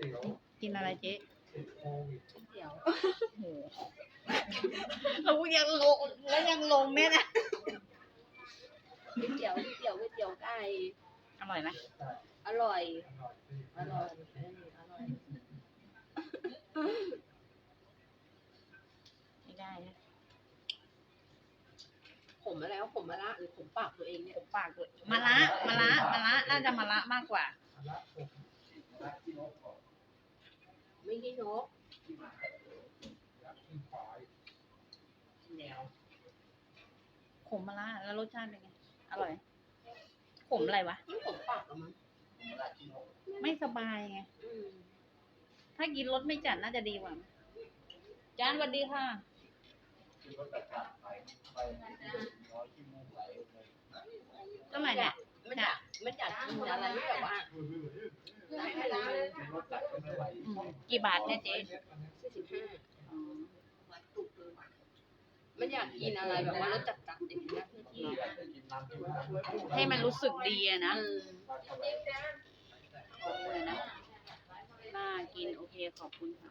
ตี๋ยวกินอะไรเจ๊ติดโควิดเดี๋ยวโอ้โหเรายังลงแล้วยังลงเนี่ยนะก๋วยเตี๋ยวก๋วยเตี๋ยวก๋วยเตี๋ยวไก่อร่อยไหมแต่อร่อย อร่อยดีอร่อยเอออร่อยไม่ได้นะขมมาแล้วขมมาละหรือขมปากตัวเองเนี่ยผมปากด้วยมะระมะระมะระน่าจะมะระมากกว่าอันละผม ไม่ใช่นกรักกินควายแนวขมมะระแล้วรสชาติเป็นไง อร่อย ขมอะไรวะ ไม่ขมปากหรอมั้งไม่สบายไง อืมถ้ากินรสไม่จัดน่าจะดีกว่า จานสวัสดีค่ะเท่าไหร่เนี่ย ไม่อยากไม่อยากกินอะไรที่แบบว่าได้ให้เลยอืม กี่บาทเนี่ยเจ๊สี่สิบห้าไม่อยากกินอะไรแบบว่ารสจัดจัดอย่างเงี้ยที่ให้มันรู้สึกดีอะนะเออเลยนะน่ากินโอเคขอบคุณค่ะ